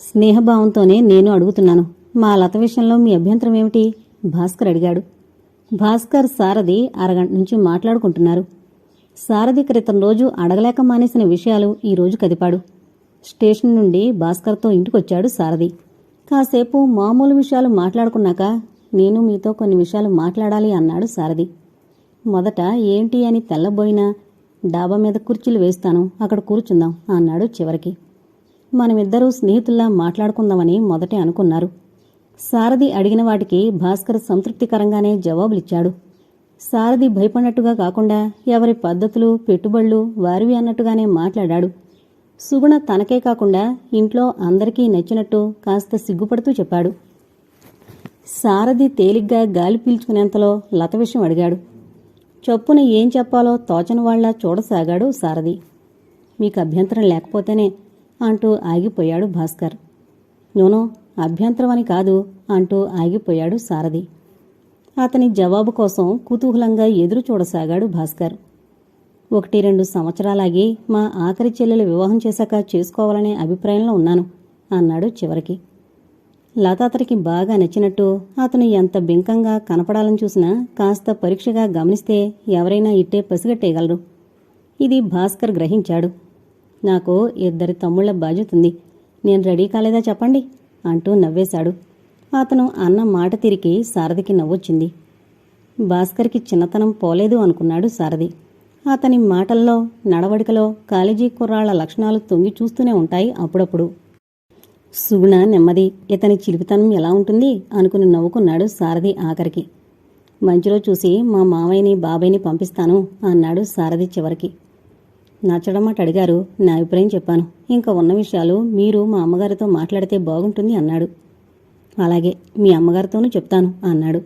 స్నేహభావంతోనే నేను అడుగుతున్నాను. మా లత విషయంలో మీ అభ్యంతరం ఏమిటి? భాస్కర్ అడిగాడు. భాస్కర్ సారథి అరగంట నుంచి మాట్లాడుకుంటున్నారు. సారథి క్రితం రోజు అడగలేక మానేసిన విషయాలు ఈరోజు కదిపాడు. స్టేషన్ నుండి భాస్కర్తో ఇంటికొచ్చాడు సారథి. కాసేపు మామూలు విషయాలు మాట్లాడుకున్నాక నేను మీతో కొన్ని విషయాలు మాట్లాడాలి అన్నాడు సారథి. మొదట ఏంటి అని తెల్లబోయినా డాబా మీద కుర్చీలు వేస్తాను అక్కడ కూర్చుందాం అన్నాడు చివరికి. మనమిద్దరూ స్నేహితుల్లా మాట్లాడుకుందామని మొదటే అనుకున్నారు. సారథి అడిగిన వాటికి భాస్కర్ సంతృప్తికరంగానే జవాబులిచ్చాడు. సారథి భయపడినట్టుగా కాకుండా ఎవరి పద్ధతులు పెట్టుబడులు వారివి అన్నట్టుగానే మాట్లాడాడు. సుగుణ తనకే కాకుండా ఇంట్లో అందరికీ నచ్చినట్టు కాస్త సిగ్గుపడుతూ చెప్పాడు. సారథి తేలిగ్గా గాలి పీల్చుకునేంతలో లత విషయం అడిగాడు. చొప్పున ఏం చెప్పాలో తోచని వాళ్ళ చూడసాగాడు సారథి. మీకు అభ్యంతరం లేకపోతేనే అంటూ ఆగిపోయాడు భాస్కర్. నూనో అభ్యంతరం అని కాదు అంటూ ఆగిపోయాడు సారథి. అతని జవాబు కోసం కుతూహలంగా ఎదురు చూడసాగాడు భాస్కర్. ఒకటి రెండు సంవత్సరాలాగి మా ఆఖరి చెల్లెలు వివాహం చేశాక చేసుకోవాలనే అభిప్రాయంలో ఉన్నాను అన్నాడు చివరికి. లత అతనికి బాగా నచ్చినట్టు అతను ఎంత బింకంగా కనపడాలని చూసినా కాస్త పరీక్షగా గమనిస్తే ఎవరైనా ఇట్టే పసిగట్టేయగలరు. ఇది భాస్కర్ గ్రహించాడు. నాకు ఇద్దరి తమ్ముళ్ళ బాధ్యత ఉంది. నేను రెడీ కాలేదా చెప్పండి? అంటూ నవ్వేశాడు. అతను అన్న మాట తిరిగి సారథికి నవ్వొచ్చింది. భాస్కర్కి చిన్నతనం పోలేదు అనుకున్నాడు సారథి. అతని మాటల్లో నడవడికలో కాలేజీ కుర్రాళ్ళ లక్షణాలు తొంగి చూస్తూనే ఉంటాయి అప్పుడప్పుడు. సుగుణ నెమ్మది ఇతని చిలిపితనం ఎలా ఉంటుంది? అనుకుని నవ్వుకున్నాడు సారథి ఆఖరికి. మంచిలో చూసి మా మావయ్యని బాబాయ్ని పంపిస్తాను అన్నాడు సారథి చివరికి. నచ్చడం మాట అడిగారు. నా అభిప్రాయం చెప్పాను. ఇంకా ఉన్న విషయాలు మీరు మా అమ్మగారితో మాట్లాడితే బాగుంటుంది అన్నాడు. అలాగే మీ అమ్మగారితోనూ చెప్తాను అన్నాడు.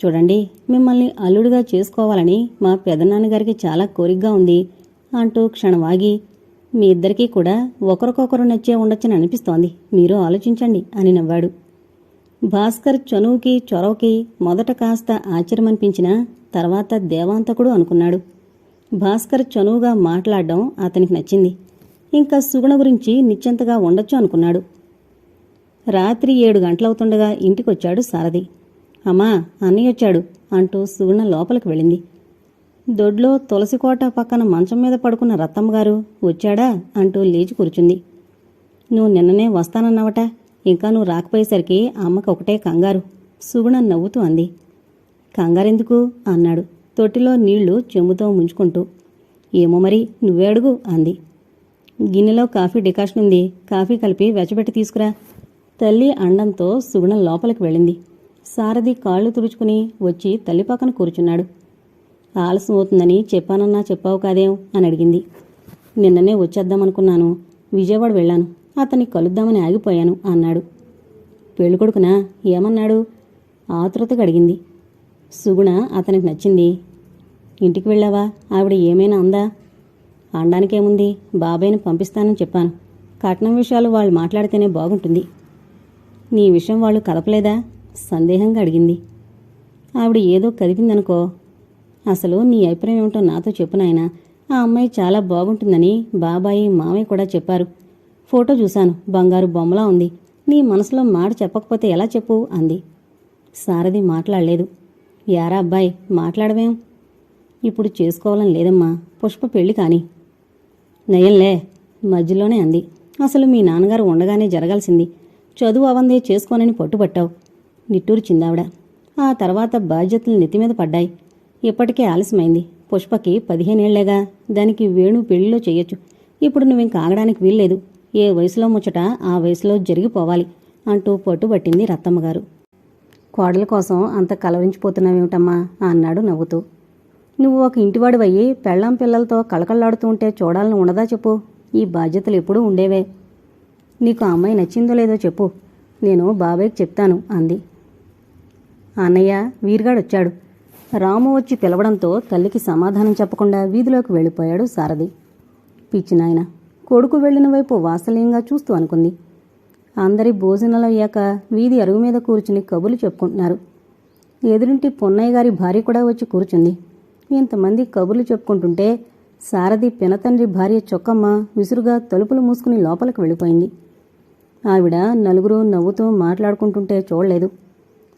చూడండి మిమ్మల్ని అల్లుడిగా చేసుకోవాలని మా పెదనాన్నగారికి చాలా కోరికగా ఉంది అంటూ క్షణవాగి మీ ఇద్దరికీ కూడా ఒకరికొకరు నచ్చే ఉండొచ్చని అనిపిస్తోంది. మీరు ఆలోచించండి అని నవ్వాడు. భాస్కర్ చనువుకి చొరవకి మొదట కాస్త ఆశ్చర్యమనిపించినా తర్వాత దేవాంతకుడు అనుకున్నాడు. భాస్కర్ చనువుగా మాట్లాడడం అతనికి నచ్చింది. ఇంకా సుగుణ గురించి నిశ్చింతగా ఉండొచ్చు అనుకున్నాడు. రాత్రి ఏడు గంటలవుతుండగా ఇంటికొచ్చాడు సారథి. అమ్మా అన్నయ్య వచ్చాడు అంటూ సుగుణ లోపలికి వెళ్ళింది. దొడ్లో తులసికోట పక్కన మంచం మీద పడుకున్న రత్తమ్మగారు వచ్చాడా? అంటూ లేచి కూర్చుంది. నువ్వు నిన్ననే వస్తానన్నావట. ఇంకా నువ్వు రాకపోయేసరికి అమ్మకు ఒకటే కంగారు. సుగుణ నవ్వుతూ అంది. కంగారెందుకు? అన్నాడు. తొట్టిలో నీళ్ళు చెంబుతో ముంచుకుంటూ ఏమో మరి నువ్వే అడుగు అంది. గిన్నెలో కాఫీ డికాషన్ ఉంది కాఫీ కలిపి వెచ్చబెట్టి తీసుకురా తల్లి అండంతో సుగుణం లోపలికి వెళ్ళింది. సారథి కాళ్ళు తుడుచుకుని వచ్చి తల్లి పక్కన కూర్చున్నాడు. ఆలస్యం అవుతుందని చెప్పానన్నా చెప్పావు కాదేం? అని అడిగింది. నిన్ననే వచ్చేద్దామనుకున్నాను విజయవాడ వెళ్ళాను అతన్ని కలుద్దామని ఆగిపోయాను అన్నాడు. పెళ్ళికొడుకునా ఏమన్నాడు? ఆతృతగా అడిగింది. సుగుణ అతనికి నచ్చింది ఇంటికి వెళ్ళావా? ఆవిడ ఏమైనా అందా? అనడానికేముంది బాబాయ్ని పంపిస్తానని చెప్పాను. కట్నం విషయాలు వాళ్ళు మాట్లాడితేనే బాగుంటుంది. నీ విషయం వాళ్ళు కలపలేదా? సందేహంగా అడిగింది. ఆవిడ ఏదో కదిపిందనుకో అసలు నీ అభిప్రాయం ఏమిటో నాతో చెప్పు నాయన. ఆ అమ్మాయి చాలా బాగుంటుందని బాబాయి మామయ్య కూడా చెప్పారు. ఫోటో చూశాను. బంగారు బొమ్మలా ఉంది. నీ మనసులో మాట చెప్పకపోతే ఎలా చెప్పు? అంది. సారథి మాట్లాడలేదు. యారా అబ్బాయి మాట్లాడవేం? ఇప్పుడు చేసుకోవాలని లేదమ్మా. పుష్ప పెళ్ళి కాని. నయంలే మధ్యలోనే అంది. అసలు మీ నాన్నగారు ఉండగానే జరగాల్సింది. చదువు అవందే చేసుకోనని పట్టుబట్టావు. నిట్టూర్చిందావిడ ఆ తర్వాత బాధ్యతలు నెత్తిమీద పడ్డాయి. ఇప్పటికే ఆలస్యమైంది. పుష్పకి పదిహేనేళ్ళేగా. దానికి వేణు పెళ్ళిలో చేయొచ్చు ఇప్పుడు నువ్వింక ఆగడానికి వీల్లేదు. ఏ వయసులో ముచ్చట ఆ వయసులో జరిగిపోవాలి అంటూ పట్టుబట్టింది రత్తమ్మగారు. కోడల కోసం అంత కలవరించిపోతున్నావేమిటమ్మా? అన్నాడు నవ్వుతూ. నువ్వు ఒక ఇంటివాడివయ్యి పెళ్ళాం పిల్లలతో కళకళలాడుతూ ఉంటే చూడాలని ఉండదా చెప్పు? ఈ బాధ్యతలు ఎప్పుడూ ఉండేవే. నీకు ఆ అమ్మాయి నచ్చిందో లేదో చెప్పు. నేను బాబాయ్కి చెప్తాను అంది. అన్నయ్య వీరిగాడొచ్చాడు. రాము వచ్చి పిలవడంతో తల్లికి సమాధానం చెప్పకుండా వీధిలోకి వెళ్ళిపోయాడు సారథి. పిచ్చి నాయన కొడుకు వెళ్ళిన వైపు వాత్సల్యంగా చూస్తూ అనుకుంది. అందరి భోజనాలు అయ్యాక వీధి అరుగు మీద కూర్చుని కబుర్లు చెప్పుకుంటున్నారు. ఎదురింటి పొన్నయ్య గారి భార్య కూడా వచ్చి కూర్చుంది. ఇంతమంది కబుర్లు చెప్పుకుంటుంటే సారథి పినతండ్రి భార్య చొక్కమ్మ విసురుగా తలుపులు మూసుకుని లోపలికి వెళ్ళిపోయింది. ఆవిడ నలుగురు నవ్వుతూ మాట్లాడుకుంటుంటే చూడలేదు.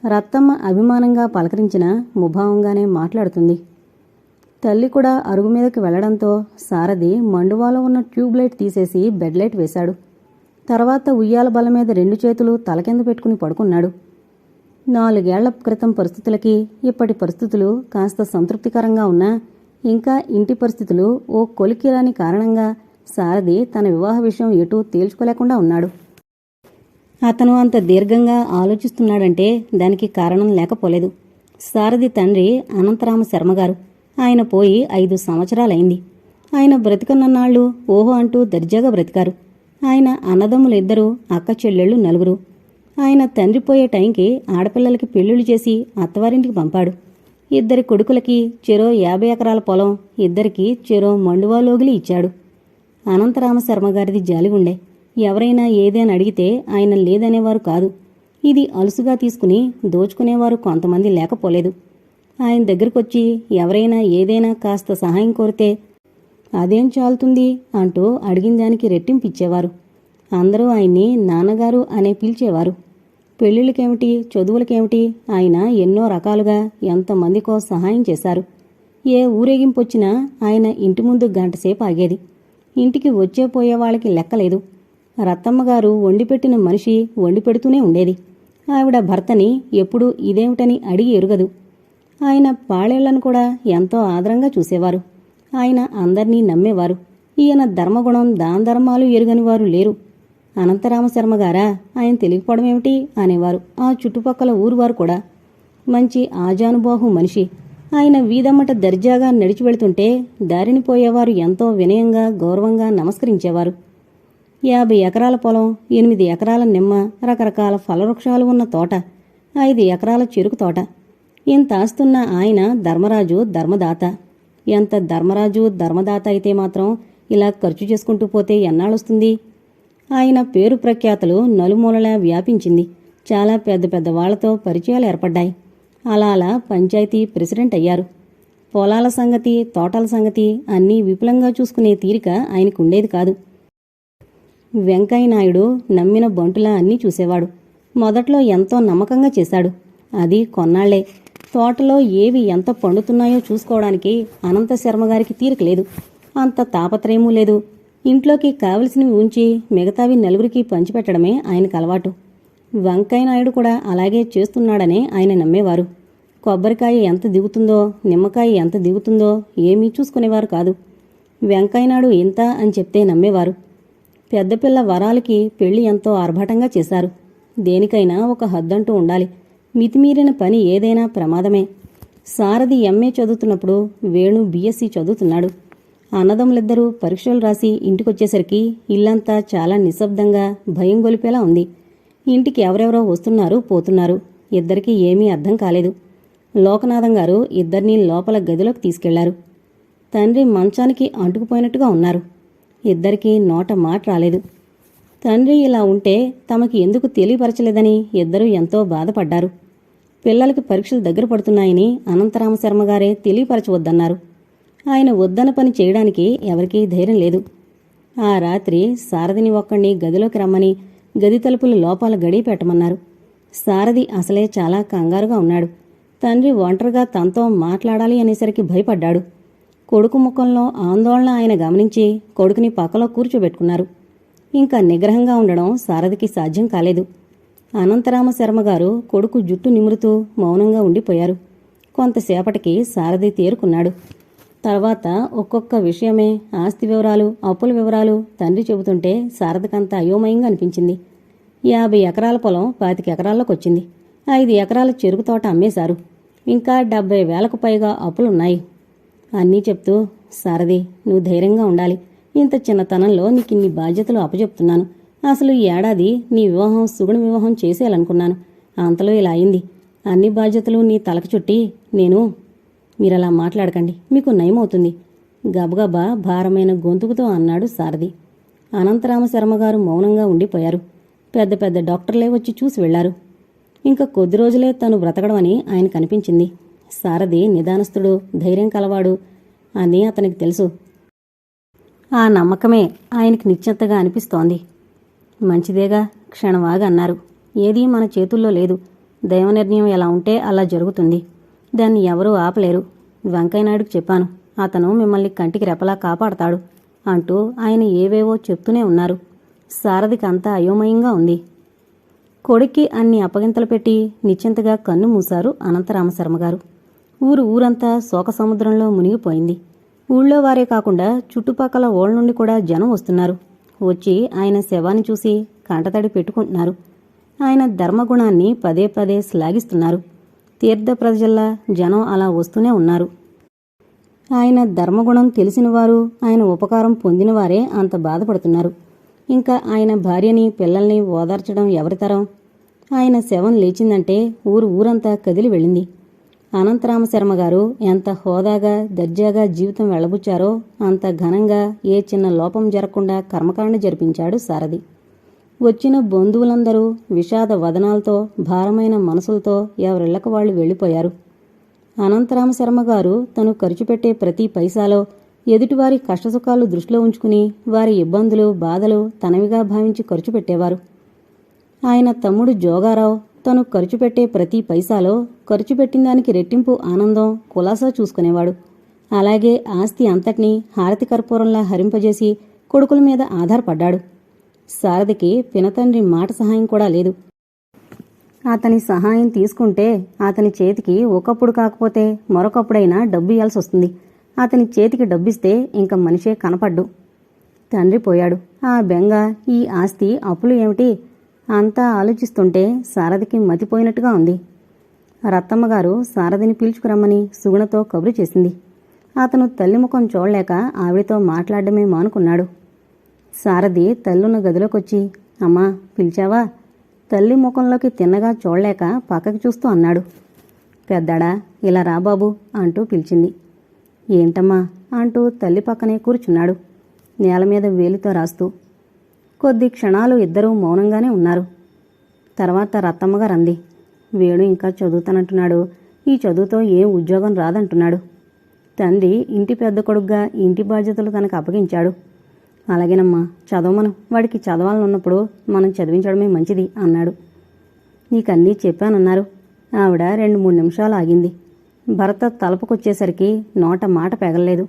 రత్తమ్మ అభిమానంగా పలకరించిన ముభావంగానే మాట్లాడుతుంది. తల్లి కూడా అరుగు మీదకి వెళ్ళడంతో సారథి మండువాలో ఉన్న ట్యూబ్ లైట్ తీసేసి బెడ్ లైట్ వేశాడు. తర్వాత ఉయ్యాల బల మీద రెండు చేతులు తల కింద పెట్టుకుని పడుకున్నాడు. నాలుగేళ్ళ క్రితం పరిస్థితులకి ఇప్పటి పరిస్థితులు కాస్త సంతృప్తికరంగా ఉన్నా ఇంకా ఇంటి పరిస్థితులు ఓ కొలికిరాని కారణంగా సారథి తన వివాహ విషయం ఎటూ తేల్చుకోలేకుండా ఉన్నాడు. అతను అంత దీర్ఘంగా ఆలోచిస్తున్నాడంటే దానికి కారణం లేకపోలేదు. సారథి తండ్రి అనంతరామ శర్మగారు ఆయన పోయి ఐదు సంవత్సరాలైంది. ఆయన బ్రతికన్నన్నాళ్ళు ఓహో అంటూ దర్జాగా బ్రతికారు. ఆయన అన్నదమ్ములిద్దరూ అక్క చెల్లెళ్ళు నలుగురు. ఆయన తండ్రి పోయే టైంకి ఆడపిల్లలకి పెళ్ళిళ్ళు చేసి అత్తవారింటికి పంపాడు. ఇద్దరి కొడుకులకి చెరో యాభై ఎకరాల పొలం ఇద్దరికి చెరో మండువాలోగిలి ఇచ్చాడు. అనంతరామశర్మ గారిది జాలిగుండే. ఎవరైనా ఏదైనా అడిగితే ఆయన లేదనేవారు కాదు. ఇది అలుసుగా తీసుకుని దోచుకునేవారు కొంతమంది లేకపోలేదు. ఆయన దగ్గరకొచ్చి ఎవరైనా ఏదైనా కాస్త సహాయం కోరితే అదేం చాలుతుంది అంటూ అడిగిన దానికి రెట్టింపిచ్చేవారు అందరూ ఆయన్ని నాన్నగారు అనే పిలిచేవారు. పెళ్ళిళ్ళకేమిటి? చదువులకేమిటి? ఆయన ఎన్నో రకాలుగా ఎంతమందికో సహాయం చేశారు. ఏ ఊరేగింపొచ్చినా ఆయన ఇంటి ముందు గంటసేపు ఆగేది. ఇంటికి వచ్చే పోయే వాళ్ళకి లెక్కలేదు. రత్తమ్మగారు వండిపెట్టిన మనిషి వండి పెడుతూనే ఉండేది. ఆవిడ భర్తని ఎప్పుడూ ఇదేమిటని అడిగి ఎరుగదు. ఆయన పాళేళ్ళను కూడా ఎంతో ఆదరంగా చూసేవారు. ఆయన అందర్నీ నమ్మేవారు. ఈయన ధర్మగుణం దాన ధర్మాలు ఎరుగని వారు లేరు. అనంతరామశర్మ గారా? ఆయన తెలియకపోవడమేమిటి అనేవారు. ఆ చుట్టుపక్కల ఊరువారు కూడా. మంచి ఆజానుబాహు మనిషి. ఆయన వీధమ్మట దర్జాగా నడిచి వెళుతుంటే దారిని పోయేవారు ఎంతో వినయంగా గౌరవంగా నమస్కరించేవారు. యాభై ఎకరాల పొలం ఎనిమిది ఎకరాల నిమ్మ రకరకాల ఫలవృక్షాలు ఉన్న తోట ఐదు ఎకరాల చెరుకు తోట. ఇంత ఆస్తున్న ఆయన ధర్మరాజు ధర్మదాత. ఎంత ధర్మరాజు ధర్మదాత అయితే మాత్రం ఇలా ఖర్చు చేసుకుంటూ పోతే ఎన్నాళ్ళొస్తుంది? ఆయన పేరు ప్రఖ్యాతలు నలుమూలలా వ్యాపించింది. చాలా పెద్ద పెద్ద వాళ్ళతో పరిచయాలు ఏర్పడ్డాయి. అలా అలా పంచాయతీ ప్రెసిడెంట్ అయ్యారు. పొలాల సంగతి తోటల సంగతి అన్నీ విపులంగా చూసుకునే తీరిక ఆయనకు ఉండేది కాదు. వెంకయ్య నాయుడు నమ్మిన బంటులా అన్నీ చూసేవాడు. మొదట్లో ఎంతో నమ్మకంగా చేశాడు. అది కొన్నాళ్ళే. తోటలో ఏవి ఎంత పండుతున్నాయో చూసుకోవడానికి అనంత శర్మ గారికి తీరిక లేదు. అంత తాపత్రయమూ లేదు. ఇంట్లోకి కావలసినవి ఉంచి మిగతావి నలుగురికి పంచిపెట్టడమే ఆయనకు అలవాటు. వెంకయ్య నాయుడు కూడా అలాగే చేస్తున్నాడనే ఆయన నమ్మేవారు. కొబ్బరికాయ ఎంత దిగుతుందో నిమ్మకాయ ఎంత దిగుతుందో ఏమీ చూసుకునేవారు కాదు. వెంకయ్యనాడు ఇంత అని చెప్తే నమ్మేవారు. పెద్దపిల్ల వరాలకి పెళ్ళి ఎంతో ఆర్భాటంగా చేశారు. దేనికైనా ఒక హద్దంటూ ఉండాలి. మితిమీరిన పని ఏదైనా ప్రమాదమే. సారథి ఎంఏ చదువుతున్నప్పుడు వేణు బీఎస్సీ చదువుతున్నాడు. అన్నదమ్ములిద్దరూ పరీక్షలు రాసి ఇంటికొచ్చేసరికి ఇల్లంతా చాలా నిశ్శబ్దంగా భయం గొలిపేలా ఉంది. ఇంటికి ఎవరెవరో వస్తున్నారు పోతున్నారు. ఇద్దరికీ ఏమీ అర్థం కాలేదు. లోకనాథం గారు ఇద్దరినీ లోపల గదిలోకి తీసుకెళ్ళారు. తండ్రి మంచానికి అంటుకుపోయినట్టుగా ఉన్నారు. ఇద్దరికీ నోట మాట రాలేదు. తండ్రి ఇలా ఉంటే తమకి ఎందుకు తెలియపరచలేదని ఇద్దరూ ఎంతో బాధపడ్డారు. పిల్లలకి పరీక్షలు దగ్గర పడుతున్నాయని అనంతరామశర్మ గారే తెలియపరచవద్దన్నారు. ఆయన వద్దన పని చేయడానికి ఎవరికీ ధైర్యం లేదు. ఆ రాత్రి సారథిని ఒక్కడిని గదిలోకి రమ్మని గది తలుపులు లోపాల గడి పెట్టమన్నారు. సారథి అసలే చాలా కంగారుగా ఉన్నాడు. తండ్రి ఒంటరిగా తనతో మాట్లాడాలి అనేసరికి భయపడ్డాడు. కొడుకు ముఖంలో ఆందోళన ఆయన గమనించి కొడుకుని పక్కలో కూర్చోబెట్టుకున్నారు. ఇంకా నిగ్రహంగా ఉండడం సారథికి సాధ్యం కాలేదు. అనంతరామ శర్మగారు కొడుకు జుట్టు నిమురుతూ మౌనంగా ఉండిపోయారు. కొంతసేపటికి సారథి తేరుకున్నాడు. తర్వాత ఒక్కొక్క విషయమే ఆస్తి వివరాలు అప్పుల వివరాలు తండ్రి చెబుతుంటే శారదకంత అయోమయంగా అనిపించింది. యాభై ఎకరాల పొలం పాతిక ఎకరాల్లోకి వచ్చింది ఐదు ఎకరాల చెరుకు తోట అమ్మేశారు. ఇంకా డెబ్బై వేలకు పైగా అప్పులున్నాయి. అన్నీ చెప్తూ సారథి నువ్వు ధైర్యంగా ఉండాలి. ఇంత చిన్నతనంలో నీకు ఇన్ని బాధ్యతలు అప్పచెప్తున్నాను. అసలు ఈ ఏడాది నీ వివాహం సుగుణ వివాహం చేసేయాలనుకున్నాను. అంతలో ఇలా అయింది. అన్ని బాధ్యతలు నీ తలకు చుట్టి నేను మీరలా మాట్లాడకండి. మీకు నయమవుతుంది. గబగబా భారమైన గొంతుకుతో అన్నాడు సారథి. అనంతరామ శర్మగారు మౌనంగా ఉండిపోయారు. పెద్ద పెద్ద డాక్టర్లే వచ్చి చూసి వెళ్ళారు. ఇంకా కొద్ది రోజులే తను బ్రతకడమని ఆయన కనిపించింది. సారథి నిదానస్తుడు ధైర్యం కలవాడు అని అతనికి తెలుసు. ఆ నమ్మకమే ఆయనకి నిశ్చంతగా అనిపిస్తోంది. మంచిదేగా క్షణవాగా అన్నారు ఏదీ మన చేతుల్లో లేదు. దైవ నిర్ణయం ఎలా ఉంటే అలా జరుగుతుంది. దాన్ని ఎవరూ ఆపలేరు. వెంకయ్యనాయుడుకు చెప్పాను. అతను మిమ్మల్ని కంటికి రెపలా కాపాడతాడు అంటూ ఆయన ఏవేవో చెప్తూనే ఉన్నారు. సారథికి అంతా అయోమయంగా ఉంది. కొడుక్కి అన్ని అప్పగింతలు పెట్టి నిశ్చింతగా కన్ను మూశారు అనంతరామశర్మ గారు. ఊరు ఊరంతా శోక సముద్రంలో మునిగిపోయింది. ఊళ్ళో వారే కాకుండా చుట్టుపక్కల ఓళ్ళ నుండి కూడా జనం వస్తున్నారు. వచ్చి ఆయన శవాన్ని చూసి కంటతడి పెట్టుకుంటున్నారు. ఆయన ధర్మగుణాన్ని పదే పదే శ్లాఘిస్తున్నారు. తీర్థ ప్రజల్లా జనం అలా వస్తూనే ఉన్నారు. ఆయన ధర్మగుణం తెలిసినవారు ఆయన ఉపకారం పొందినవారే అంత బాధపడుతున్నారు. ఇంకా ఆయన భార్యని పిల్లల్ని ఓదార్చడం ఎవరితరం ఆయన శవం లేచిందంటే ఊరు ఊరంతా కదిలి వెళ్ళింది. అనంతరామ శర్మ గారు ఎంత హోదాగా దర్జాగా జీవితం వెళ్ళబుచ్చారో అంత ఘనంగా ఏ చిన్న లోపం జరగకుండా కర్మకాండ జరిపించాడు సారథి. వచ్చిన బంధువులందరూ విషాద వదనాలతో భారమైన మనసులతో ఎవరిళ్ళకు వాళ్ళు వెళ్ళిపోయారు. అనంతరామ శర్మ గారు తను ఖర్చు పెట్టే ప్రతి పైసాలో ఎదుటివారి కష్టసుఖాలు దృష్టిలో ఉంచుకుని వారి ఇబ్బందులు బాధలు తనవిగా భావించి ఖర్చు పెట్టేవారు. ఆయన తమ్ముడు జోగారావు తను ఖర్చు పెట్టే ప్రతి పైసాలో ఖర్చు పెట్టిన దానికి రెట్టింపు ఆనందం కులాసా చూసుకునేవాడు. అలాగే ఆస్తి అంతటినీ హారతి కర్పూరంలా హరింపజేసి కొడుకుల మీద ఆధారపడ్డాడు. సారథికి పినతండ్రి మాట సహాయం కూడా లేదు. అతని సహాయం తీసుకుంటే అతని చేతికి ఒకప్పుడు కాకపోతే మరొకప్పుడైనా డబ్బు ఇవ్వాల్సి వస్తుంది. అతని చేతికి డబ్బిస్తే ఇంక మనిషే కనపడ్డు. తండ్రి పోయాడు. ఆ బెంగ ఈ ఆస్తి అప్పులు ఏమిటి? అంతా ఆలోచిస్తుంటే సారథికి మతిపోయినట్టుగా ఉంది. రత్తమ్మ గారు సారథిని పిలుచుకురమ్మని సుగుణతో కబురు చేసింది. అతను తల్లి ముఖం చూడలేక ఆవిడతో మాట్లాడడమే మానుకున్నాడు. సారథి తల్లున్న గదిలోకొచ్చి అమ్మా పిలిచావా? తల్లి ముఖంలోకి తిన్నగా చూడలేక పక్కకి చూస్తూ అన్నాడు. పెద్దాడా ఇలా రా బాబు అంటూ పిలిచింది. ఏంటమ్మా? అంటూ తల్లి పక్కనే కూర్చున్నాడు నేల మీద వేలితో రాస్తూ. కొద్ది క్షణాలు ఇద్దరూ మౌనంగానే ఉన్నారు. తర్వాత రత్తమ్మగారు అంది వేణు ఇంకా చదువుతానంటున్నాడు. ఈ చదువుతో ఏం ఉద్యోగం రాదంటున్నాడు. తండ్రి ఇంటి పెద్ద కొడుగ్గా ఇంటి బాధ్యతలు తనకు అప్పగించాడు. అలాగేనమ్మా చదవమను వాడికి చదవాలని ఉన్నప్పుడు మనం చదివించడమే మంచిది అన్నాడు. నీకన్నీ చెప్పానన్నారు. ఆవిడ రెండు మూడు నిమిషాలు ఆగింది. భర్త తలపుకొచ్చేసరికి నోట మాట పెగలలేదు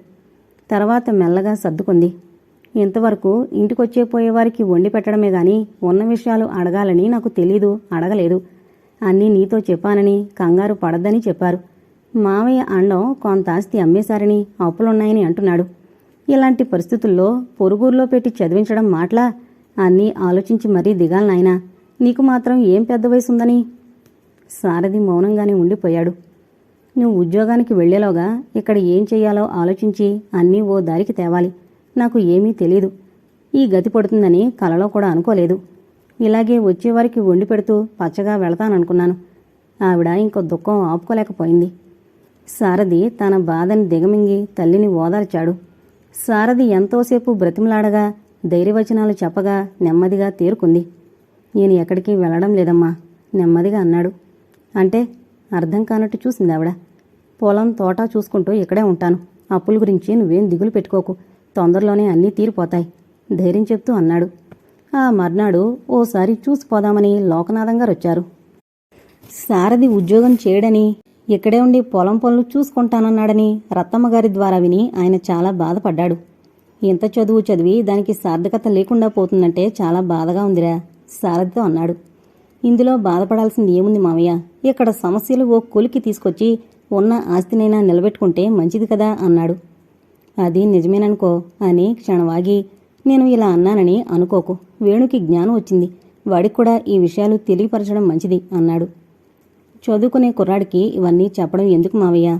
తర్వాత మెల్లగా సర్దుకుంది. ఇంతవరకు ఇంటికొచ్చే పోయేవారికి వండి పెట్టడమే గాని ఉన్న విషయాలు అడగాలని నాకు తెలీదు అడగలేదు. అన్నీ నీతో చెప్పానని కంగారు పడద్దని చెప్పారు. మావయ్య అండం కొంత ఆస్తి అమ్మేశారని అప్పులున్నాయని అంటున్నాడు. ఇలాంటి పరిస్థితుల్లో పొరుగురులో పెట్టి చదివించడం మాటలా? అన్నీ ఆలోచించి మరీ దిగాలి నాయనా. నీకు మాత్రం ఏం పెద్ద వయసు ఉందని సారథి మౌనంగానే ఉండిపోయాడు. నువ్వు ఉద్యోగానికి వెళ్ళేలోగా ఇక్కడ ఏం చెయ్యాలో ఆలోచించి అన్నీ ఓ దారికి తేవాలి. నాకు ఏమీ తెలీదు. ఈ గతి పడుతుందని కలలో కూడా అనుకోలేదు. ఇలాగే వచ్చేవారికి వండి పెడుతూ పచ్చగా వెళతాననుకున్నాను. ఆవిడ ఇంకో దుఃఖం ఆపుకోలేకపోయింది. సారథి తన బాధని దిగమింగి తల్లిని ఓదార్చాడు. సారథి ఎంతోసేపు బ్రతిమలాడగా ధైర్యవచనాలు చెప్పగా నెమ్మదిగా తేరుకుంది. నేను ఎక్కడికి వెళ్ళడం లేదమ్మా నెమ్మదిగా అన్నాడు. అంటే అర్థం కానట్టు చూసింది ఆవిడ. పొలం తోట చూసుకుంటూ ఇక్కడే ఉంటాను. అప్పుల గురించి నువ్వేం దిగులు పెట్టుకోకు. తొందరలోనే అన్నీ తీరిపోతాయి ధైర్యం చెప్తూ అన్నాడు. ఆ మర్నాడు ఓసారి చూసిపోదామని లోకనాథం గారు వచ్చారు సారథి ఉద్యోగం చేయడని ఇక్కడే ఉండి పొలం పనులు చూసుకుంటానన్నాడని రత్తమ్మ గారి ద్వారా విని ఆయన చాలా బాధపడ్డాడు. ఇంత చదువు చదివి దానికి సార్థకత లేకుండా పోతుందంటే చాలా బాధగా ఉందిరా సారథితో అన్నాడు. ఇందులో బాధపడాల్సింది ఏముంది మావయ్య? ఇక్కడ సమస్యలు ఓ కొలికి తీసుకొచ్చి ఉన్న ఆస్తినైనా నిలబెట్టుకుంటే మంచిది కదా అన్నాడు. అది నిజమేననుకో అని క్షణవాగి నేను ఇలా అన్నానని అనుకోకు. వేణుకి జ్ఞానం వచ్చింది. వాడికి కూడా ఈ విషయాలు తెలియపరచడం మంచిది అన్నాడు. చదువుకునే కుర్రాడికి ఇవన్నీ చెప్పడం ఎందుకు మావయ్య?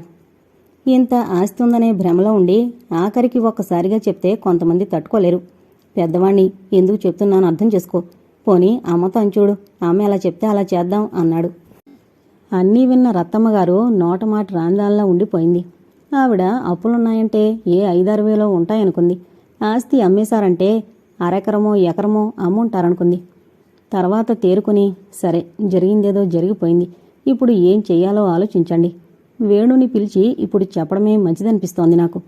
ఇంత ఆస్తి ఉందనే భ్రమలో ఉండి ఆఖరికి ఒక్కసారిగా చెప్తే కొంతమంది తట్టుకోలేరు. పెద్దవాణ్ణి ఎందుకు చెప్తున్నాను అర్థం చేసుకో. పోనీ అమ్మతో అంచూడు ఆమె అలా చెప్తే అలా చేద్దాం అన్నాడు. అన్నీ విన్న రత్తమ్మగారు నోటమాట రాందాల్లా ఉండిపోయింది. ఆవిడ అప్పులున్నాయంటే ఏ ఐదారు వేలో ఉంటాయనుకుంది. ఆస్తి అమ్మేశారంటే అరెకరమో ఎకరమో అమ్ముంటారనుకుంది. తర్వాత తేరుకుని సరే జరిగిందేదో జరిగిపోయింది. ఇప్పుడు ఏం చెయ్యాలో ఆలోచించండి. వేణుని పిలిచి ఇప్పుడు చెప్పడమే మంచిదనిపిస్తోంది నాకు.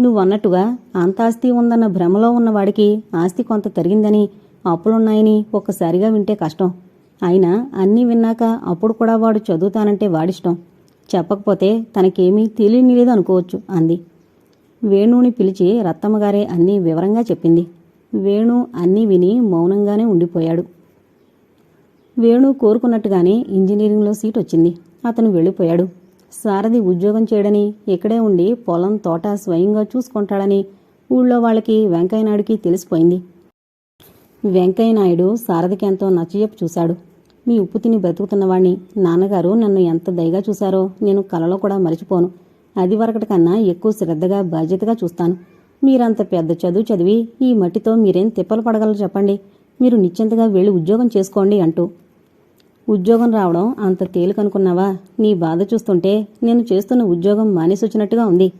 నువ్వన్నట్టుగా అంత ఆస్తి ఉందన్న భ్రమలో ఉన్నవాడికి ఆస్తి కొంత తరిగిందని అప్పులున్నాయని ఒక్కసారిగా వింటే కష్టం. అయినా అన్నీ విన్నాక అప్పుడు కూడా వాడు చదువుతానంటే వాడిష్టం. చెప్పకపోతే తనకేమీ తెలియని లేదు అనుకోవచ్చు అంది. వేణుని పిలిచి రత్తమ్మగారే అన్నీ వివరంగా చెప్పింది. వేణు అన్నీ విని మౌనంగానే ఉండిపోయాడు. వేణు కోరుకున్నట్టుగానే ఇంజనీరింగ్లో సీట్ వచ్చింది. అతను వెళ్ళిపోయాడు. సారథి ఉద్యోగం చేయడని ఇక్కడే ఉండి పొలం తోట స్వయంగా చూసుకుంటాడని ఊళ్ళో వాళ్ళకి వెంకయ్యనాయుడికి తెలిసిపోయింది. వెంకయ్యనాయుడు సారథికి ఎంతో నచ్చజెప్పి చూశాడు. మీ ఉప్పు తిని బ్రతుకుతున్నవాణ్ణి. నాన్నగారు నన్ను ఎంత దయగా చూశారో నేను కలలో కూడా మరిచిపోను. అది వరకటి కన్నా ఎక్కువ శ్రద్ధగా బాధ్యతగా చూస్తాను. మీరంత పెద్ద చదువు చదివి ఈ మట్టితో మీరేం తిప్పలు పడగలరు చెప్పండి. మీరు నిశ్చింతగా వెళ్ళి ఉద్యోగం చేసుకోండి అంటూ ఉద్యోగం రావడం అంత తేలికనుకున్నావా? నీ బాధ చూస్తుంటే నేను చేస్తున్న ఉద్యోగం మానేసొచ్చినట్టుగా ఉంది.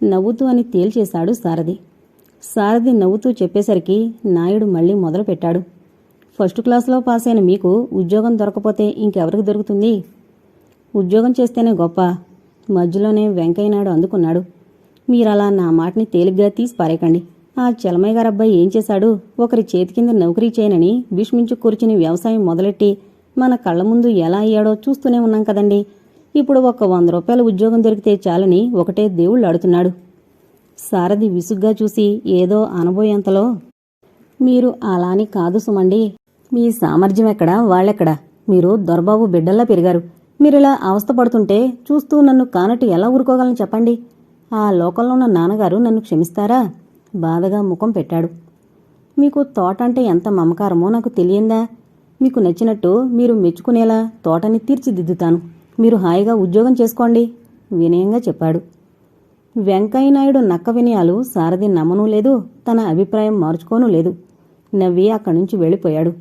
నవ్వుతూ అని తేల్చేశాడు సారథి. సారథి నవ్వుతూ చెప్పేసరికి నాయుడు మళ్ళీ మొదలుపెట్టాడు. ఫస్ట్ క్లాస్లో పాస్ అయిన మీకు ఉద్యోగం దొరకపోతే ఇంకెవరికి దొరుకుతుంది? ఉద్యోగం చేస్తేనే గొప్ప. మధ్యలోనే వెంకయ్యనాయుడు అందుకున్నాడు. మీరలా నా మాటని తేలిగ్గా తీసి పారేకండి ఆ చలమయ్య గారబ్బాయి ఏం చేశాడు? ఒకరి చేతి కింద నౌకరీ చేయనని భీష్మించు కూర్చుని వ్యవసాయం మొదలెట్టి మన కళ్ళ ముందు ఎలా అయ్యాడో చూస్తూనే ఉన్నాం కదండి. ఇప్పుడు ఒక వంద రూపాయల ఉద్యోగం దొరికితే చాలని ఒకటే దేవుళ్ళు ఆడుతున్నాడు సారథి విసుగ్గా చూసి ఏదో అనబోయేంతలో మీరు అలాని కాదు సుమండి. మీ సామర్థ్యం ఎక్కడా? వాళ్ళెక్కడా? మీరు దొరబాబు బిడ్డల్లా పెరిగారు. మీరిలా అవస్థపడుతుంటే చూస్తూ నన్ను కానట్టు ఎలా ఊరుకోగలను చెప్పండి? ఆ లోకంలో ఉన్న నాన్నగారు నన్ను క్షమిస్తారా? బాధగా ముఖం పెట్టాడు. మీకు తోట అంటే ఎంత మమకారమో నాకు తెలియందా? మీకు నచ్చినట్టు మీరు మెచ్చుకునేలా తోటని తీర్చిదిద్దుతాను. మీరు హాయిగా ఉద్యోగం చేసుకోండి వినయంగా చెప్పాడు. వెంకయ్యనాయుడు నక్క వినయాలు సారథి నమ్మనూ లేదు తన అభిప్రాయం మార్చుకోనూ లేదు. నవ్వి అక్కడి నుంచి వెళ్ళిపోయాడు.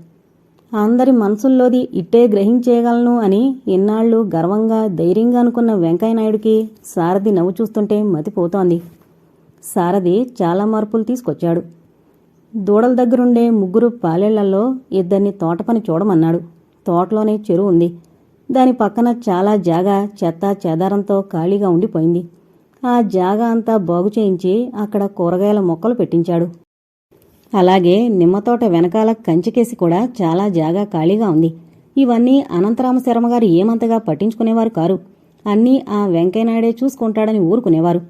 అందరి మనసుల్లోది ఇట్టే గ్రహించేయగలను అని ఇన్నాళ్ళు గర్వంగా ధైర్యంగా అనుకున్న వెంకయ్యనాయుడికి సారథి నవ్వు చూస్తుంటే మతిపోతోంది. సారథి చాలా మార్పులు తీసుకొచ్చాడు. దూడల దగ్గరుండే ముగ్గురు పాలేళ్ళలో ఇద్దరిని తోట పని చూడమన్నాడు. తోటలోనే చెరువు ఉంది. దాని పక్కన చాలా జాగా చెత్త చెదారంతో ఖాళీగా ఉండిపోయింది. ఆ జాగా అంతా బాగు చేయించి అక్కడ కూరగాయల మొక్కలు పెట్టించాడు. అలాగే నిమ్మతోట వెనకాల కంచికేసి కూడా చాలా జాగా ఖాళీగా ఉంది. ఇవన్నీ అనంతరామశర్మ గారు ఏమంతగా పట్టించుకునేవారు కారు. అన్నీ ఆ వెంకయ్యనాయుడే చూసుకుంటాడని ఊరుకునేవారు.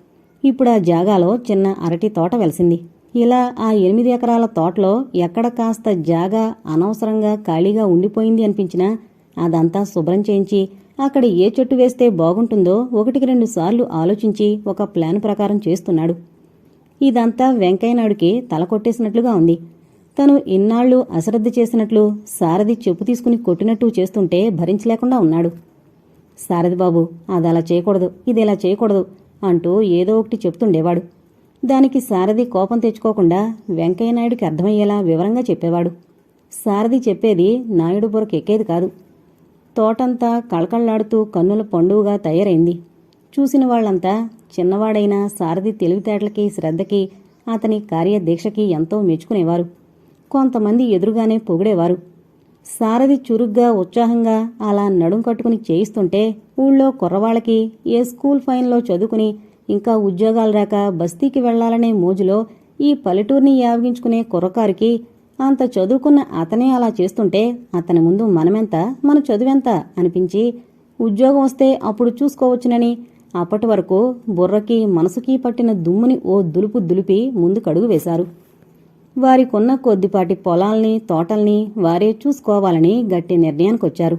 ఇప్పుడు ఆ జాగాలో చిన్న అరటి తోట వెలిసింది. ఇలా ఆ ఎనిమిది ఎకరాల తోటలో ఎక్కడ కాస్త జాగా అనవసరంగా ఖాళీగా ఉండిపోయింది అనిపించినా అదంతా శుభ్రం చేయించి అక్కడ ఏ చెట్టు వేస్తే బాగుంటుందో ఒకటికి రెండు సార్లు ఆలోచించి ఒక ప్లాన్ ప్రకారం చేస్తున్నాడు. ఇదంతా వెంకయ్యనాయుడికి తల కొట్టేసినట్లుగా ఉంది. తను ఇన్నాళ్ళు అశ్రద్ధ చేసినట్లు సారథి చెప్పు తీసుకుని కొట్టినట్టు చేస్తుంటే భరించలేకుండా ఉన్నాడు. సారథి బాబు అది అలా చేయకూడదు ఇది ఇలా చేయకూడదు అంటూ ఏదో ఒకటి చెప్తుండేవాడు. దానికి సారథి కోపం తెచ్చుకోకుండా వెంకయ్యనాయుడికి అర్థమయ్యేలా వివరంగా చెప్పేవాడు. సారథి చెప్పేది నాయుడు బుర్రకు ఎక్కేది కాదు. తోటంతా కళకళ్ళాడుతూ కన్నుల పండుగగా తయారైంది. చూసిన వాళ్ళంతా చిన్నవాడైన సారథి తెలివితేటలకి శ్రద్ధకి అతని కార్యదీక్షకి ఎంతో మెచ్చుకునేవారు. కొంతమంది ఎదురుగానే పొగిడేవారు. సారథి చురుగ్గా ఉత్సాహంగా అలా నడుం కట్టుకుని చేయిస్తుంటే ఊళ్ళో కుర్రవాళ్ళకి ఏ స్కూల్ ఫైన్లో చదువుకుని ఇంకా ఉద్యోగాలు రాక బస్తీకి వెళ్ళాలనే మోజులో ఈ పల్లెటూరిని యావగించుకునే కుర్రకారికి అంత చదువుకున్న అతనే అలా చేస్తుంటే అతని ముందు మనమెంత మన చదువెంత అనిపించి ఉద్యోగం వస్తే అప్పుడు చూసుకోవచ్చునని అప్పటి వరకు బుర్రకి మనసుకి పట్టిన దుమ్ముని ఓ దులుపు దులిపి ముందుకడుగు వేశారు. వారికున్న కొద్దిపాటి పొలాల్ని తోటల్ని వారే చూసుకోవాలని గట్టి నిర్ణయానికొచ్చారు.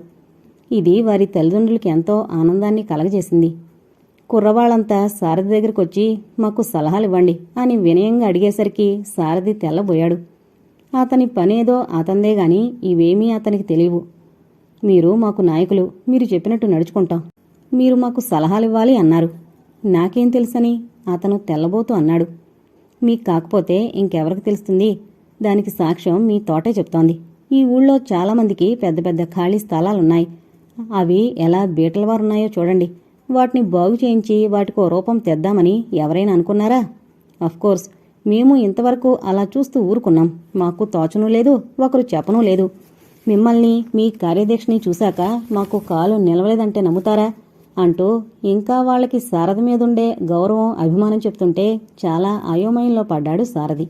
ఇది వారి తల్లిదండ్రులకి ఎంతో ఆనందాన్ని కలగజేసింది. కుర్రవాళ్ళంతా సారథి దగ్గరకొచ్చి మాకు సలహాలు ఇవ్వండి అని వినయంగా అడిగేసరికి సారథి తెల్లబోయాడు. అతని పనేదో అతందే గాని ఇవేమీ అతనికి తెలియవు. మీరు మాకు నాయకులు మీరు చెప్పినట్టు నడుచుకుంటాం. మీరు మాకు సలహాలివ్వాలి అన్నారు. నాకేం తెలుసని? అతను తెల్లబోతూ అన్నాడు. మీకు కాకపోతే ఇంకెవరికి తెలుస్తుంది? దానికి సాక్ష్యం మీ తోటే చెప్తోంది. ఈ ఊళ్ళో చాలామందికి పెద్ద పెద్ద ఖాళీ స్థలాలున్నాయి. అవి ఎలా బీటలవారున్నాయో చూడండి. వాటిని బాగు చేయించి వాటికో రూపం తెద్దామని ఎవరైనా అనుకున్నారా? అఫ్కోర్స్ మేము ఇంతవరకు అలా చూస్తూ ఊరుకున్నాం. మాకు తోచనూ లేదు ఒకరు చెప్పనూ లేదు. మిమ్మల్ని మీ కార్యదీక్షని చూశాక మాకు కాలు నిలవలేదంటే నమ్ముతారా? అంటూ ఇంకా వాళ్ళకి సారథి మీదుండే గౌరవం అభిమానం చెప్తుంటే చాలా అయోమయంలో పడ్డాడు సారథి.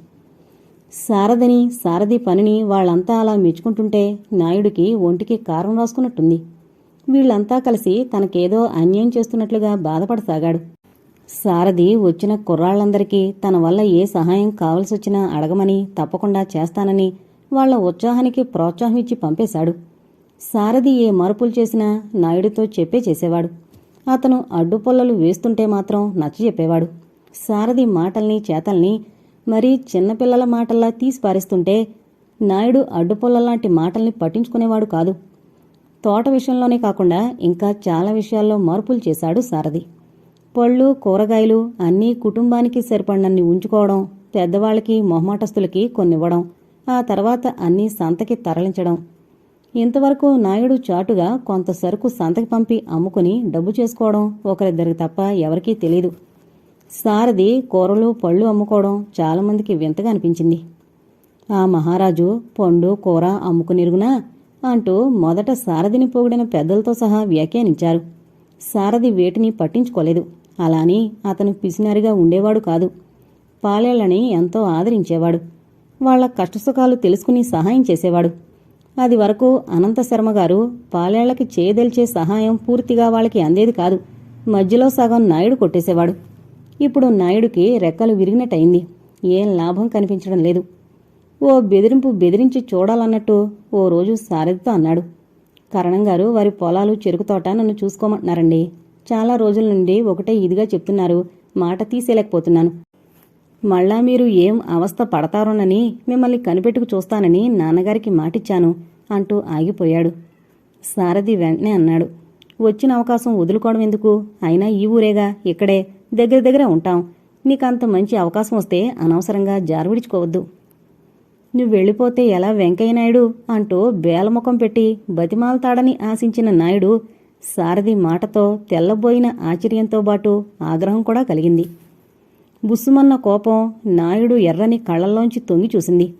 సారథిని సారథి పనిని వాళ్ళంతా అలా మెచ్చుకుంటుంటే నాయుడికి ఒంటికి కారం రాసుకున్నట్టుంది. వీళ్ళంతా కలిసి తనకేదో అన్యాయం చేస్తున్నట్లుగా బాధపడసాగాడు. సారథి వచ్చిన కుర్రాళ్ళందరికీ తన వల్ల ఏ సహాయం కావలసొచ్చినా అడగమని తప్పకుండా చేస్తానని వాళ్ళ ఉత్సాహానికి ప్రోత్సాహం ఇచ్చి పంపేశాడు. సారథి ఏ మార్పులు చేసినా నాయుడితో చెప్పే చేసేవాడు. అతను అడ్డుపొల్లలు వేస్తుంటే మాత్రం నచ్చ చెప్పేవాడు. సారథి మాటల్ని చేతల్ని మరీ చిన్నపిల్లల మాటల్లా తీసిపారేస్తుంటే నాయుడు అడ్డుపొల్లలాంటి మాటల్ని పట్టించుకునేవాడు కాదు. తోట విషయంలోనే కాకుండా ఇంకా చాలా విషయాల్లో మార్పులు చేశాడు సారథి. పళ్ళు కూరగాయలు అన్నీ కుటుంబానికి సరిపడినన్ని ఉంచుకోవడం పెద్దవాళ్ళకి మొహమాటస్తులకి కొన్నివ్వడం ఆ తర్వాత అన్నీ సంతకి తరలించడం. ఇంతవరకు నాయుడు చాటుగా కొంత సరుకు సంతకి పంపి అమ్ముకుని డబ్బు చేసుకోవడం ఒకరిద్దరికి తప్ప ఎవరికీ తెలీదు. సారథి కూరలు పళ్ళు అమ్ముకోవడం చాలామందికి వింతగా అనిపించింది. ఆ మహారాజు పండు కూర అమ్ముకునిరుగునా అంటూ మొదట సారథిని పొగిడిన పెద్దలతో సహా వ్యాఖ్యానించారు. సారథి వేటిని పట్టించుకోలేదు. అలాని అతను పిసినారిగా ఉండేవాడు కాదు. పాలేళ్ళని ఎంతో ఆదరించేవాడు. వాళ్ళ కష్టసుఖాలు తెలుసుకుని సహాయం చేసేవాడు. అది వరకు అనంత శర్మ గారు పాలేళ్ళకి చేయదలిచే సహాయం పూర్తిగా వాళ్ళకి అందేది కాదు. మధ్యలో సగం నాయుడు కొట్టేసేవాడు. ఇప్పుడు నాయుడికి రెక్కలు విరిగినట్టయింది. ఏం లాభం కనిపించడం లేదు. ఓ బెదిరింపు బెదిరించి చూడాలన్నట్టు ఓ రోజు సారథితో అన్నాడు. కరణం గారు వారి పొలాలు చెరుకు తోట నన్ను చూసుకోమంటున్నారండి. చాలా రోజుల నుండి ఒకటే ఇదిగా చెప్తున్నారు. మాట తీసేయలేకపోతున్నాను. మళ్ళా మీరు ఏం అవస్థ పడతారోనని మిమ్మల్ని కనిపెట్టుకు చూస్తానని నాన్నగారికి మాటిచ్చాను అంటూ ఆగిపోయాడు. సారథి వెంటనే అన్నాడు. వచ్చిన అవకాశం వదులుకోవడం ఎందుకు? అయినా ఈ ఊరేగా ఇక్కడే దగ్గర దగ్గర ఉంటాం. నీకంత మంచి అవకాశం వస్తే అనవసరంగా జారుడిచుకోవద్దు నువ్వు వెళ్ళిపోతే ఎలా వెంకయ్య నాయుడు అంటూ బేలముఖం పెట్టి బతిమాలతాడని ఆశించిన నాయుడు సారథి మాటతో తెల్లబోయిన ఆశ్చర్యంతో పాటు ఆగ్రహం కూడా కలిగింది. బుస్సుమన్న కోపం నాయుడు ఎర్రని కళ్ళల్లోంచి తొంగి చూసింది.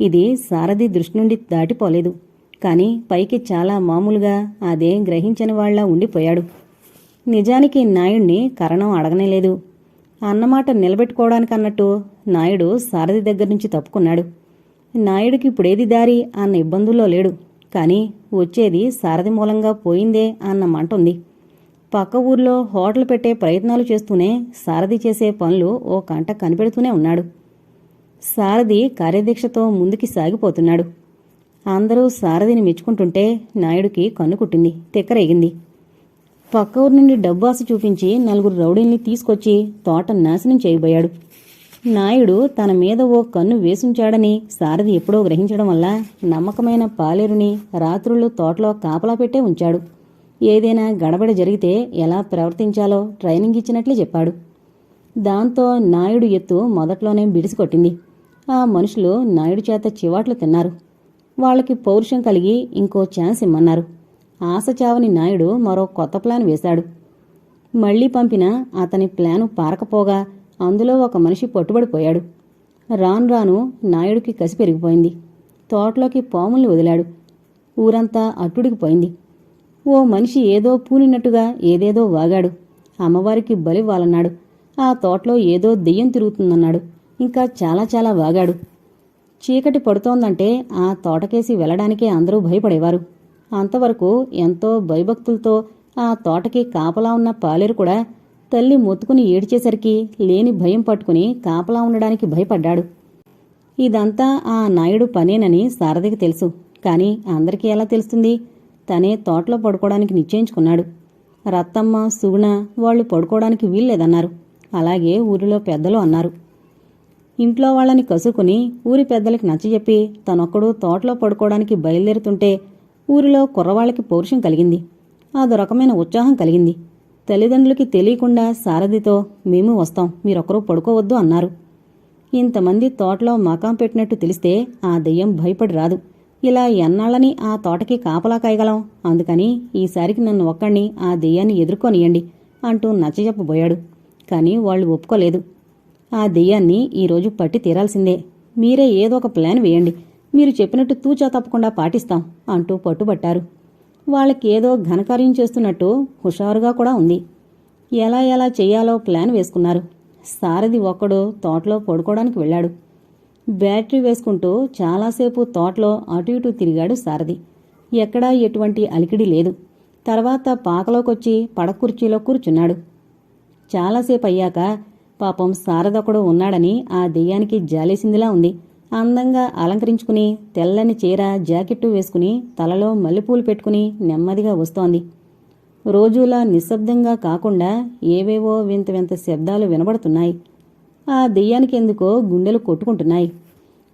ఇది సారథి దృష్టి నుండి దాటిపోలేదు. కాని పైకి చాలా మామూలుగా అదేం గ్రహించని వాళ్ళ ఉండిపోయాడు. నిజానికి నాయుణ్ణి కరణం అడగనేలేదు అన్నమాట నిలబెట్టుకోవడానికన్నట్టు నాయుడు సారథి దగ్గర నుంచి తప్పుకున్నాడు. నాయుడికి ఇప్పుడేది దారి అన్న ఇబ్బందుల్లో లేడు. కానీ వచ్చేది సారథి మూలంగా పోయిందే అన్న మంట ఉంది పక్క ఊర్లో హోటల్ పెట్టే ప్రయత్నాలు చేస్తూనే సారథి చేసే పనులు ఓ కంట కనిపెడుతూనే ఉన్నాడు. సారథి కార్యదీక్షతో ముందుకి సాగిపోతున్నాడు. అందరూ సారథిని మెచ్చుకుంటుంటే నాయుడికి కన్ను కుట్టింది తిక్కరేగింది. పక్క ఊరి నుండి డబ్బు ఆశ చూపించి నలుగురు రౌడీల్ని తీసుకొచ్చి తోట నాశనం చేయబోయాడు. నాయుడు తన మీద ఓ కన్ను వేసుంచాడని సారథి ఎప్పుడో గ్రహించడం వల్ల నమ్మకమైన పాలేరుని రాత్రుళ్ళు తోటలో కాపలా పెట్టే ఉంచాడు. ఏదైనా గడబడ జరిగితే ఎలా ప్రవర్తించాలో ట్రైనింగ్ ఇచ్చినట్లే చెప్పాడు. దాంతో నాయుడు ఎత్తు మొదట్లోనే బిడిసికొట్టింది ఆ మనుషులు నాయుడు చేత చివాట్లు తిన్నారు. వాళ్ళకి పౌరుషం కలిగి ఇంకో ఛాన్స్ ఇమ్మన్నారు. ఆశ చావని నాయుడు మరో కొత్త ప్లాన్ వేశాడు. మళ్ళీ పంపిన అతని ప్లాను పారకపోగా అందులో ఒక మనిషి పట్టుబడిపోయాడు. రాను రాను నాయుడికి కసి పెరిగిపోయింది. తోటలోకి పాముల్ని వదిలాడు. ఊరంతా అట్టుడికి పోయింది. ఓ మనిషి ఏదో పూనినట్టుగా ఏదేదో వాగాడు. అమ్మవారికి బలివ్వాలన్నాడు. ఆ తోటలో ఏదో దెయ్యం తిరుగుతుందన్నాడు. ఇంకా చాలా చాలా వాగాడు. చీకటి పడుతోందంటే ఆ తోటకేసి వెళ్ళడానికే అందరూ భయపడేవారు. అంతవరకు ఎంతో భయభక్తులతో ఆ తోటకి కాపలా ఉన్న పాలేరు కూడా తల్లి మొత్తుకుని ఏడ్చేసరికి లేని భయం పట్టుకుని కాపలా ఉండడానికి భయపడ్డాడు. ఇదంతా ఆ నాయుడు పనేనని సారథికి తెలుసు. కాని అందరికీ ఎలా తెలుస్తుంది? తనే తోటలో పడుకోవడానికి నిశ్చయించుకున్నాడు. రత్తమ్మ సుగుణ వాళ్ళు పడుకోవడానికి వీల్లేదన్నారు. అలాగే ఊరిలో పెద్దలు అన్నారు. ఇంట్లో వాళ్ళని కసుకుని ఊరి పెద్దలకి నచ్చజెప్పి తనొక్కడు తోటలో పడుకోవడానికి బయలుదేరుతుంటే ఊరిలో కుర్రవాళ్ళకి పౌరుషం కలిగింది. అదో రకమైన ఉత్సాహం కలిగింది. తల్లిదండ్రులకి తెలియకుండా సారథితో మేము వస్తాం మీరొక్కరూ పడుకోవద్దు అన్నారు. ఇంతమంది తోటలో మకాం పెట్టినట్టు తెలిస్తే ఆ దెయ్యం భయపడి రాదు ఇలా ఎన్నాళ్ళని ఆ తోటకి కాపలా కాయగలం? అందుకని ఈసారికి నన్ను ఒక్కడిని ఆ దెయ్యాన్ని ఎదుర్కొనియండి అంటూ నచ్చజెప్పబోయాడు. కానీ వాళ్ళు ఒప్పుకోలేదు. ఆ దెయ్యాన్ని ఈరోజు పట్టి తీరాల్సిందే. మీరే ఏదో ఒక ప్లాన్ వేయండి. మీరు చెప్పినట్టు తూచా తప్పకుండా పాటిస్తాం అంటూ పట్టుబట్టారు. వాళ్ళకి ఏదో ఘనకార్యం చేస్తున్నట్టు హుషారుగా కూడా ఉంది. ఎలా ఎలా చేయాలో ప్లాన్ వేసుకున్నారు. సారథి ఒక్కడు తోటలో పడుకోవడానికి వెళ్ళాడు. బ్యాటరీ వేసుకుంటూ చాలాసేపు తోటలో అటు ఇటు తిరిగాడు సారథి. ఎక్కడా ఎటువంటి అలికిడి లేదు. తర్వాత పాకలోకొచ్చి పడకుర్చీలో కూర్చున్నాడు. చాలాసేపు అయ్యాక పాపం సారదొకడు ఉన్నాడని ఆ దెయ్యానికి జాలేసిందిలా ఉంది. అందంగా అలంకరించుకుని తెల్లని చీర జాకెట్టు వేసుకుని తలలో మల్లెపూలు పెట్టుకుని నెమ్మదిగా వస్తోంది. రోజులా నిశ్శబ్దంగా కాకుండా ఏవేవో వింత వింత శబ్దాలు వినబడుతున్నాయి. ఆ దెయ్యానికి ఎందుకో గుండెలు కొట్టుకుంటున్నాయి.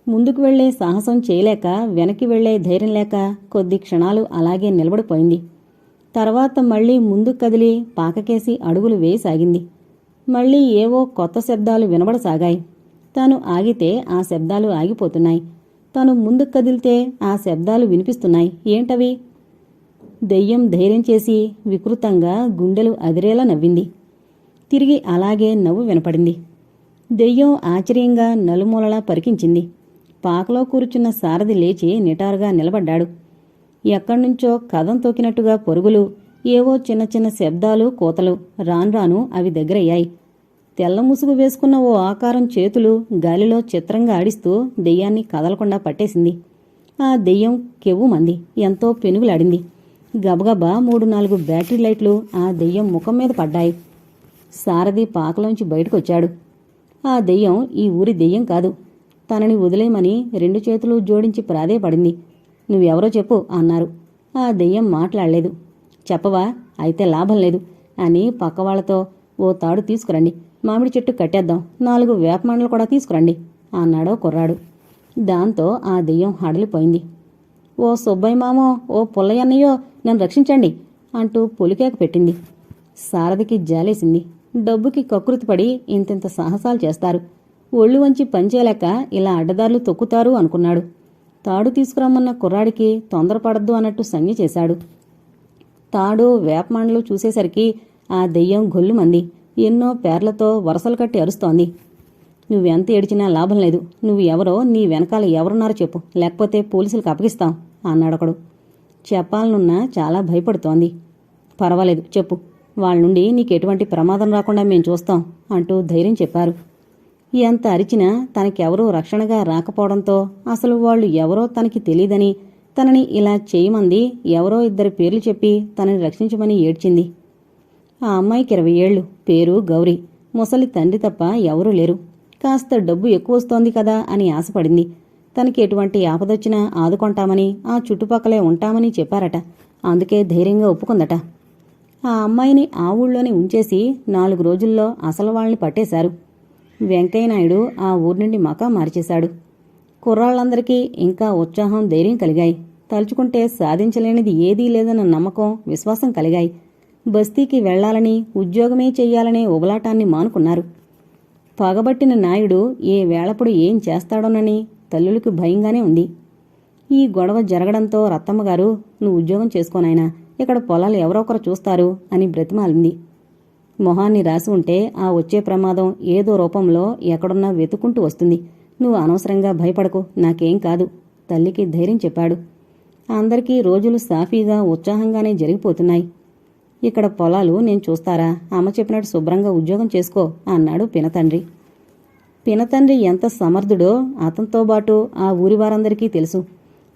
ముందుకు వెళ్ళే సాహసం చేయలేక వెనక్కి వెళ్ళే ధైర్యం లేక కొద్ది క్షణాలు అలాగే నిలబడిపోయింది. తర్వాత మళ్ళీ ముందుకు కదిలి పాకకేసి అడుగులు వేయసాగింది. మళ్ళీ ఏవో కొత్త శబ్దాలు వినబడసాగాయి. తాను ఆగితే ఆ శబ్దాలు ఆగిపోతున్నాయి. తాను ముందుకు కదిలితే ఆ శబ్దాలు వినిపిస్తున్నాయి. ఏంటవి? దెయ్యం ధైర్యం చేసి వికృతంగా గుండెలు అదిరేలా నవ్వింది. తిరిగి అలాగే నవ్వు వినపడింది. దెయ్యం ఆశ్చర్యంగా నలుమూలలా పరికించింది. పాకలో కూర్చున్న సారథి లేచి నిటారుగా నిలబడ్డాడు. ఎక్కడ్నుంచో కథం తొక్కినట్టుగా పొరుగులు ఏవో చిన్న చిన్న శబ్దాలు కోతలు రాన్రాను అవి దగ్గరయ్యాయి. తెల్ల ముసుగు వేసుకున్న ఓ ఆకారం చేతులు గాలిలో చిత్రంగా ఆడిస్తూ దెయ్యాన్ని కదలకుండా పట్టేసింది. ఆ దెయ్యం కెవ్వు మంది. ఎంతో పెనుగులాడింది. గబగబా మూడు నాలుగు బ్యాటరీ లైట్లు ఆ దెయ్యం ముఖం మీద పడ్డాయి. సారథి పాకలోంచి బయటకొచ్చాడు. ఆ దెయ్యం ఈ ఊరి దెయ్యం కాదు. తనని వదిలేయమని రెండు చేతులు జోడించి ప్రాధేయపడింది. నువ్వెవరో చెప్పు అన్నారు. ఆ దెయ్యం మాట్లాడలేదు. చెప్పవా? అయితే లాభం లేదు అని పక్కవాళ్ళతో ఓ తాడు తీసుకురండి. మామిడి చెట్టు కట్టేద్దాం. నాలుగు వేపమండలు కూడా తీసుకురండి అన్నాడో కుర్రాడు. దాంతో ఆ దెయ్యం హడలిపోయింది. ఓ సుబ్బయ్య మామో ఓ పుల్లయ్యన్నయ్యో నన్ను రక్షించండి అంటూ పులికేక పెట్టింది. సారథికి జాలేసింది. డబ్బుకి కకృతిపడి ఇంతింత సాహసాలు చేస్తారు. ఒళ్ళు వంచి పనిచేయలేక ఇలా అడ్డదారులు తొక్కుతారు అనుకున్నాడు. తాడు తీసుకురమ్మన్న కుర్రాడికి తొందరపడద్దు అన్నట్టు సంజ్ఞ చేశాడు. తాడు వేపమండలు చూసేసరికి ఆ దెయ్యం గొల్లుమంది. ఎన్నో పేర్లతో వరసలు కట్టి అరుస్తోంది. నువ్వెంత ఏడిచినా లాభం లేదు. నువ్వు ఎవరో నీ వెనకాల ఎవరున్నారో చెప్పు. లేకపోతే పోలీసులకు అప్పగిస్తాం అన్నాడొకడు చెప్పాలనున్నా చాలా భయపడుతోంది. పర్వాలేదు చెప్పు. వాళ్ళ నుండి నీకు ఎటువంటి ప్రమాదం రాకుండా మేము చూస్తాం అంటూ ధైర్యం చెప్పారు. ఎంత అరిచినా తనకెవరూ రక్షణగా రాకపోవడంతో అసలు వాళ్ళు ఎవరో తనకి తెలియదని తనని ఇలా చేయమంది ఎవరో ఇద్దరి పేర్లు చెప్పి తనని రక్షించమని ఏడ్చింది. ఆ అమ్మాయికి ఇరవై ఏళ్ళు పేరు గౌరీ. ముసలి తండ్రి తప్ప ఎవరూ లేరు. కాస్త డబ్బు ఎక్కువ వస్తోంది కదా అని ఆశపడింది. తనకి ఎటువంటి ఆపదొచ్చినా ఆదుకొంటామని ఆ చుట్టుపక్కలే ఉంటామని చెప్పారట. అందుకే ధైర్యంగా ఒప్పుకుందట. ఆ అమ్మాయిని ఆ ఊళ్ళోనే ఉంచేసి నాలుగు రోజుల్లో అసలు వాళ్ళని పట్టేశారు. వెంకయ్యనాయుడు ఆ ఊరి నుండి మకా మార్చేశాడు. కుర్రాళ్ళందరికీ ఇంకా ఉత్సాహం ధైర్యం కలిగాయి. తలుచుకుంటే సాధించలేనిది ఏదీ లేదన్న నమ్మకం విశ్వాసం కలిగాయి. బస్తీకి వెళ్ళాలని ఉద్యోగమే చెయ్యాలనే ఉబలాటాన్ని మానుకున్నారు. పగబట్టిన నాయుడు ఏ వేళప్పుడు ఏం చేస్తాడోనని తల్లులకు భయంగానే ఉంది. ఈ గొడవ జరగడంతో రత్తమ్మగారు నువ్వు ఉద్యోగం చేసుకోనైనా ఇక్కడ పొలాలు ఎవరో ఒకరు చూస్తారు అని బ్రతిమాలింది. మొహాన్ని రాసి ఉంటే ఆ వచ్చే ప్రమాదం ఏదో రూపంలో ఎక్కడున్నా వెతుకుంటూ వస్తుంది. నువ్వు అనవసరంగా భయపడకు నాకేం కాదు తల్లికి ధైర్యం చెప్పాడు. అందరికీ రోజులు సాఫీగా ఉత్సాహంగానే జరిగిపోతున్నాయి. ఇక్కడ పొలాలు నేను చూస్తారా? అమ్మ చెప్పినట్టు శుభ్రంగా ఉద్యోగం చేసుకో అన్నాడు పినతండ్రి. పినతండ్రి ఎంత సమర్థుడో అతనితో పాటు ఆ ఊరి వారందరికీ తెలుసు.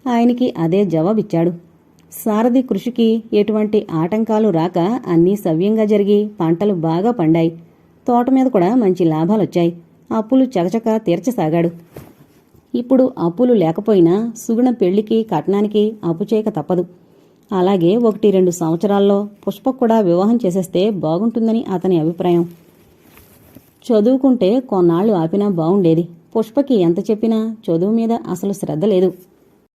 ఆయనకి అదే జవాబిచ్చాడు. సారథి కృషికి ఎటువంటి ఆటంకాలు రాక అన్నీ సవ్యంగా జరిగి పంటలు బాగా పండాయి. తోట మీద కూడా మంచి లాభాలొచ్చాయి. అప్పులు చకచక తీర్చసాగాడు. ఇప్పుడు అప్పులు లేకపోయినా సుగుణ పెళ్ళికి కట్నానికి అప్పు చేయక తప్పదు. అలాగే ఒకటి రెండు సంవత్సరాల్లో పుష్పకు కూడా వివాహం చేసేస్తే బాగుంటుందని అతని అభిప్రాయం. చదువుకుంటే కొన్నాళ్ళు ఆపినా బావుండేది పుష్పకి ఎంత చెప్పినా చదువు మీద అసలు శ్రద్ధ లేదు.